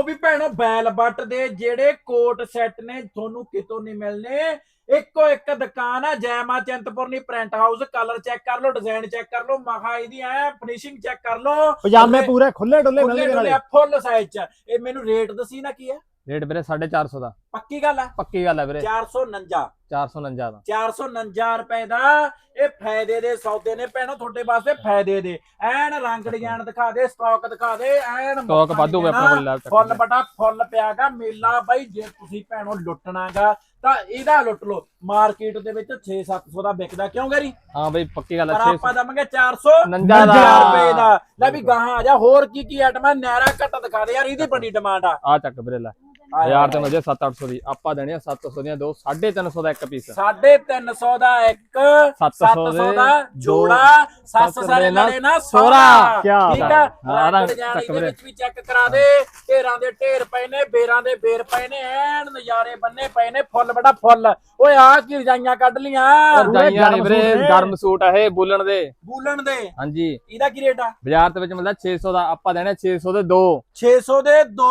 ਉਹ ਵੀ ਭੈਣੋ ਬੈਲ ਬੱਟ ਦੇ ਜਿਹੜੇ ਕੋਟ ਸੈੱਟ ਨੇ ਤੁਹਾਨੂੰ ਕਿਤੋਂ ਨਹੀਂ ਮਿਲਨੇ ਇੱਕੋ ਇੱਕ ਦੁਕਾਨ ਆ Jai Maa Chintpurni print house. Colour check ਕਰ ਲਓ ਡਿਜ਼ਾਈਨ ਚੈੱਕ ਕਰ ਲਓ ਮਖਾ ਇਹਦੀ ਐ ਫਿਨਿਸ਼ਿੰਗ ਚੈੱਕ ਕਰ ਲਓ। ਪਜਾਮੇ ਪੂਰੇ ਖੁੱਲੇ ਡੁੱਲੇ ਫੁੱਲੇ ਮਿਲਣਗੇ ਨਾਲੇ। ਫੁੱਲ ਸਾਈਜ਼ ਚ। ਇਹ ਮੈਨੂੰ ਰੇਟ ਦੱਸੀ ਨਾ ਕੀ ਹੈ ਰੇਟ ਵੀਰੇ 450 ਦਾ। ਪੱਕੀ ਗੱਲ ਆ? ਪੱਕੀ ਗੱਲ ਹੈ ਵੀਰੇ। 449 449 ਦਾ। 449 ਰੁਪਏ ਦਾ। ਇਹ ਫਾਇਦੇ ਦੇ ਸੌਦੇ ਨੇ ਭੈਣੋ ਤੁਹਾਡੇ ਵਾਸਤੇ ਫਾਇਦੇ ਦੇ। ਐਨ ਰੰਗ ਡਿਜ਼ਾਈਨ ਦਿਖਾ ਦੇ ਸਟਾਕ ਦਿਖਾ ਦੇ ਐਨ ਸਟਾਕ ਵਾਧੂ ਆਪਣੇ ਕੋਲ ਲੈ ਫੁੱਲ ਬਟਾ ਫੁੱਲ ਪਿਆਗਾ। ਮੇਲਾ ਬਾਈ ਜੇ ਤੁਸੀਂ ਭੈਣੋ ਲੁੱਟਣਾਗਾ ਤਾਂ ਇਹਦਾ ਲੁੱਟ ਲਓ। ਮਾਰਕੀਟ ਦੇ ਵਿੱਚ 6-700 ਦਾ ਵਿਕਦਾ। ਕਿਉਂ ਗਰੀ? ਹਾਂ ਬਈ ਪੱਕੀ ਗੱਲ ਹੈ ਆਪਾਂ 600 ਦਵਾਂਗੇ 449 ਦਾ। ਰੁਪਏ ਦਾ। ਲੈ ਵੀ ਗਾਹਾਂ ਆ ਜਾ ਹੋਰ ਕੀ ਕੀ ਆਈਟਮ ਨੈਰਾ ਘੱਟ ਦਿਖਾ ਦੇ ਯਾਰ ਇਹਦੀ ਬੜੀ ਡਿਮਾਂਡ ਆ। ਆ ਚੱਕ ਵੀਰੇ ਲੈ। ਹਜ਼ਾਰ ਤੇ ਮਿਲ ਜੇ 7-800 ਦੀ। ਆਪਾਂ ਦੇਣੀ ਆ 700 ਦੀਆਂ ਦੋ 350 ਦਾ ਇੱਕ ਪੀਸ 350 ਦਾ ਇੱਕ 700 700 ਦੇ ਜੋੜਾ ਸੱਸ ਸੱਸ ਸਾਰੇ ਦੇ ਨਾਲ ਲੜੇ ਨਾ ਸੋਹਰਾ। ਸੋਹਰਾ। ਕਿਆ ਠੀਕ ਬਾਤ ਆ? ਰੰਗ ਦੇ। ਵਿੱਚ ਵੀ ਚੈੱਕ ਕਰਾ ਦੇ। ਢੇਰਾਂ ਦੇ ਢੇਰ ਪਏ ਨੇ ਬੇਰਾਂ ਦੇ ਬੇਰ ਪਏ ਨੇ ਐਨ ਨਜ਼ਾਰੇ ਬੰਨੇ ਪਏ ਨੇ ਫੁੱਲ ਬੜਾ ਫੁੱਲ। ਓਏ ਆ ਕੀ ਰਜਾਈਆਂ ਕੱਢ ਲੀਆਂ? ਰਜਾਈਆਂ ਨੇ ਗਰਮ ਵੀਰੇ। ਗਰਮ ਸੂਟ ਆ ਇਹ ਬੁੱਲਣ ਦੇ। ਬੂਲਣ ਦੇ। ਹਾਂਜੀ। ਇਹਦਾ ਕੀ ਰੇਟ ਆ? ਬਾਜ਼ਾਰ ਦੇ ਵਿੱਚ ਮਿਲਦਾ 600 ਦਾ ਆਪਾਂ ਦੇਣੇ 600 ਦੇ ਦੋ। 600 ਦੇ ਦੋ।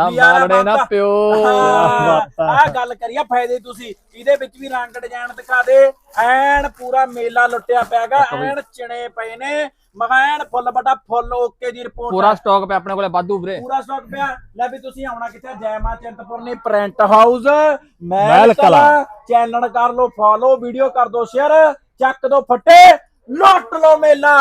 ਨਾ ਮਾਲੜੇ ਨਾ। ਪਿਓ। ਆ। ਗੱਲ ਕਰੀਆ ਫਾਇਦੇ ਤੁਸੀਂ। ਇਹਦੇ ਵਿੱਚ ਵੀ ਰੰਗ ਡਿਜ਼ਾਈਨ ਦਿਖਾ ਦੇ। ਐਨ ਪੂਰਾ ਮੇਲਾ ਲੁੱਟਿਆ ਪਿਆਗਾ। ਐਨ ਚਿਣੇ ਪਏ ਨੇ। ਮਗੈਨ ਫੁੱਲ ਬਟਾ ਫੁੱਲ ਓਕੇ ਦੀ ਰਿਪੋਰਟ ਪੂਰਾ ਸਟਾਕ ਪਿਆ ਆਪਣੇ ਕੋਲੇ ਵਾਧੂ ਵੀਰੇ। ਪੂਰਾ ਸਟਾਕ ਪਿਆ। ਲੈ ਵੀ ਤੁਸੀਂ ਆਉਣਾ ਕਿੱਥੇ? ਜੈਮਾ Chintpurni print house Mehal Kalan. Channel ਕਰ ਲਓ ਫੋਲੋ ਵੀਡੀਓ ਕਰ ਦਿਓ ਸ਼ੇਅਰ ਚੱਕ ਦੋ ਫੱਟੇ। ਲੁੱਟ ਲਓ ਮੇਲਾ।